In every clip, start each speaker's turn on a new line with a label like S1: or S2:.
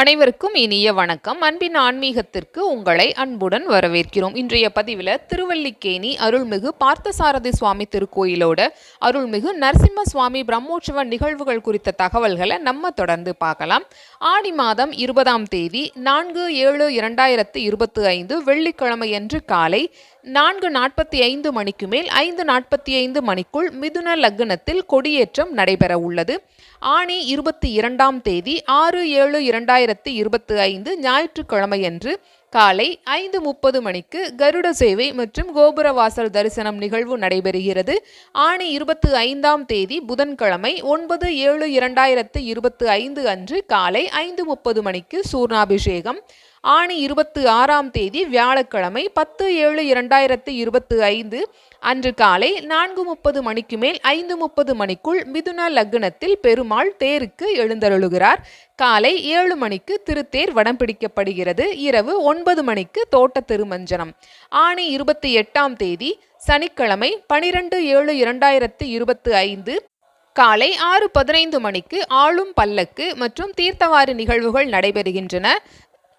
S1: அனைவருக்கும் இனிய வணக்கம். அன்பின் ஆன்மீகத்திற்கு உங்களை அன்புடன் வரவேற்கிறோம். இன்றைய பதிவில் திருவல்லிக்கேணி அருள்மிகு பார்த்தசாரதி சுவாமி திருக்கோயிலோட அருள்மிகு நரசிம்ம சுவாமி பிரம்மோற்சவ நிகழ்வுகள் குறித்த தகவல்களை நம்ம தொடர்ந்து பார்க்கலாம். ஆடி மாதம் இருபதாம் தேதி நான்கு ஏழு இரண்டாயிரத்து இருபத்தி ஐந்து வெள்ளிக்கிழமையன்று காலை நான்கு நாற்பத்தி ஐந்து மணிக்கு மேல் ஐந்து நாற்பத்தி ஐந்து மணிக்குள் மிதுன லக்னத்தில் கொடியேற்றம் நடைபெற உள்ளது ஆணி இருபத்தி இரண்டாம் தேதி ஆறு ஏழு இரண்டாயிரத்தி இருபத்தி ஐந்து ஞாயிற்றுக்கிழமையன்று காலை ஐந்து முப்பது மணிக்கு கருட சேவை மற்றும் கோபுரவாசல் தரிசனம் நிகழ்வு நடைபெறுகிறது. ஆணி இருபத்தி ஐந்தாம் தேதி புதன்கிழமை ஒன்பது ஏழு இரண்டாயிரத்து இருபத்தி ஐந்து அன்று காலை ஐந்து முப்பது மணிக்கு சூர்ணாபிஷேகம் ஆணி இருபத்தி ஆறாம் தேதி வியாழக்கிழமை பத்து ஏழு இரண்டாயிரத்து இருபத்தி ஐந்து அன்று காலை நான்கு முப்பது மணிக்கு மேல் ஐந்து முப்பது மணிக்குள் மிதுன லக்னத்தில் பெருமாள் தேருக்கு எழுந்தருளுகிறார். காலை ஏழு மணிக்கு திருத்தேர் வடம் பிடிக்கப்படுகிறது. இரவு ஒன்பது மணிக்கு தோட்ட திருமஞ்சனம். ஆணி இருபத்தி எட்டாம் தேதி சனிக்கிழமை பனிரெண்டு ஏழு இரண்டாயிரத்து இருபத்தி ஐந்து காலை ஆறு பதினைந்து மணிக்கு ஆளும் பல்லக்கு மற்றும் தீர்த்தவாரி நிகழ்வுகள் நடைபெறுகின்றன.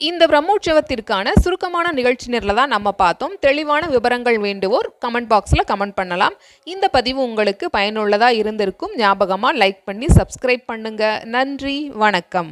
S1: இந்த பிரம்மோற்சவத்திற்கான சுருக்கமான நிகழ்ச்சி நிரலை தான் நம்ம பார்த்தோம். தெளிவான விவரங்கள் வேண்டுவோர் கமெண்ட் பாக்ஸில் கமெண்ட் பண்ணலாம். இந்த பதிவு உங்களுக்கு பயனுள்ளதாக இருந்திருக்கும். ஞாபகமாக லைக் பண்ணி சப்ஸ்கிரைப் பண்ணுங்கள் நன்றி. வணக்கம்.